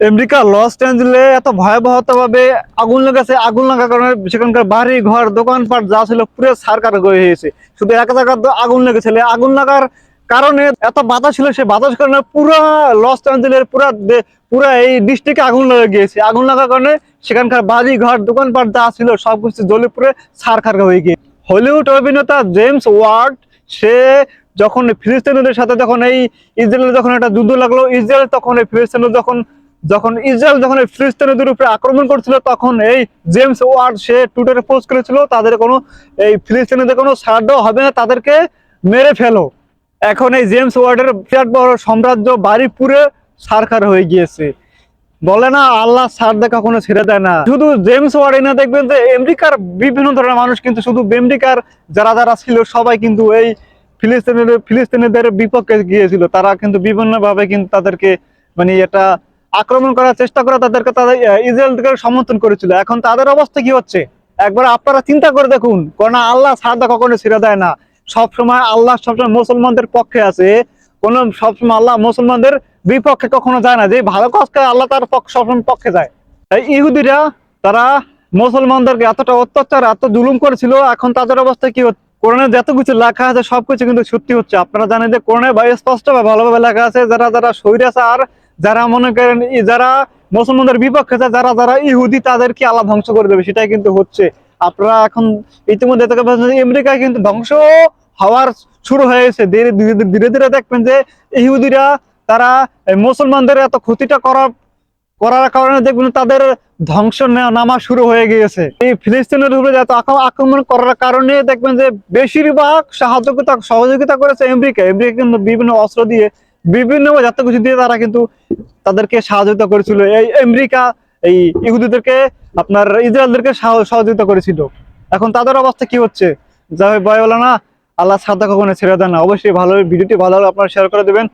America, loss অ্যাঞ্জেলে এত ভয়াবহতা ভাবে আগুন লেগেছে আগুন লাগার কারণে সেখানকার বাড়ি, ঘর, দোকানপাট যা ছিল পুরো সারকার হয়ে গিয়েছে। শুধু এক জায়গার আগুন লেগেছিল। আগুন লাগার কারণে এত বাতাস ছিল, সে বাতাস কারণে পুরো লস অ্যাঞ্জেলের পুরা পুরা এই ডিস্ট্রিক্টে আগুন লেগে গিয়েছে। আগুন লাগার কারণে সেখানকার বাড়ি, ঘর, দোকানপাট যা ছিল, সবকিছু জ্বলে পুরে সারকার হয়ে গিয়ে হলিউড অভিনেতা জেমস ওয়ার্ড, সে যখন ফিলিস্তিনিদের সাথে যখন এই ইসরায়েলের যখন একটা যুদ্ধ লাগল, ইসরায়েল তখন এই ফিলিস্তিনের যখন যখন ইসরায়েল যখন এই ফিলিস্তিনিদের উপরে আক্রমণ করছিল, তখন এই জেমস ওয়ার্ড সে টুইটারে পোস্ট করেছিল, তাদের কোনো এই ফিলিস্তিনিদের কোনো দেওয়া হবে না, তাদেরকে মেরে ফেলো। এখন এই জেমস ওয়ার্ডের বিরাট বড় সাম্রাজ্য বাড়ি পুরে সারখার হয়ে গিয়েছে। বলে না, আল্লাহ সার দেয় কখনো ছেড়ে দেয় না। শুধু জেমস ওয়ার্ডে না, দেখবেন যে আমেরিকার বিভিন্ন ধরনের মানুষ কিন্তু শুধু আমেরিকার যারা যারা ছিল, সবাই কিন্তু এই ফিলিস্তিনের ফিলিস্তিনিদের বিপক্ষে গিয়েছিল। তারা কিন্তু বিভিন্ন ভাবে কিন্তু তাদেরকে মানে এটা আক্রমণ করার চেষ্টা করে তাদেরকে তাদের আহ, ইসরায়েলকে সমর্থন করেছিল। এখন তাদের অবস্থা কি হচ্ছে? একবার আপনারা চিন্তা করে দেখুন কারণ আল্লাহ সারদা কখনো ছেড়ে দেয় না। সব সময় আল্লাহ সবসময় মুসলমানদের পক্ষে আছে। কোন সবসময় আল্লাহ মুসলমানদের বিপক্ষে কখনো যায় না। যে ভালো কাজ করে আল্লাহ তার পক্ষে সবসময় পক্ষে যায়। ইহুদিরা তারা মুসলমানদেরকে এতটা অত্যাচার এত জুলুম করেছিল এখন তাদের অবস্থা কি হচ্ছে? কোরআনে যত কিছু লেখা আছে সবকিছু কিন্তু সত্যি হচ্ছে। আপনারা জানেন যে কোরআনে স্পষ্ট বা ভালোভাবে লেখা আছে যারা যারা স্বৈরাচার যারা মনে করেন যারা মুসলমানদের বিপক্ষে যারা যারা ইহুদি, তাদেরকে আল্লাহ ধ্বংস করে দেবে, সেটাই কিন্তু হচ্ছে। আপনারা এখন ইতিমধ্যে আমেরিকায় কিন্তু ধ্বংস হওয়ার শুরু হয়েছে ধীরে ধীরে ধীরে ধীরে দেখবেন যে ইহুদিরা, তারা মুসলমানদের এত ক্ষতিটা করার করার কারণে দেখবেন তাদের ধ্বংস নামা শুরু হয়ে গিয়েছে। এই ফিলিস্তিনের উপরে এত আক্রমণ করার কারণে দেখবেন যে বেশিরভাগ সাহায্যতা সহযোগিতা করেছে আমেরিকা। আমেরিকা কিন্তু বিভিন্ন অস্ত্র দিয়ে বিভিন্ন যত কিছু দিয়ে তারা কিন্তু তাদেরকে সহযোগিতা করেছিল। এই আমেরিকা, এই ইহুদিদেরকে, আপনার ইসরায়েলদেরকে সহযোগিতা করেছিল। এখন তাদের অবস্থা কি হচ্ছে? যা বলে না আল্লাহ সাদা কখনো ছেড়ে দেন না। অবশ্যই ভালো ভিডিওটি ভালো আপনারা শেয়ার করে দেবেন।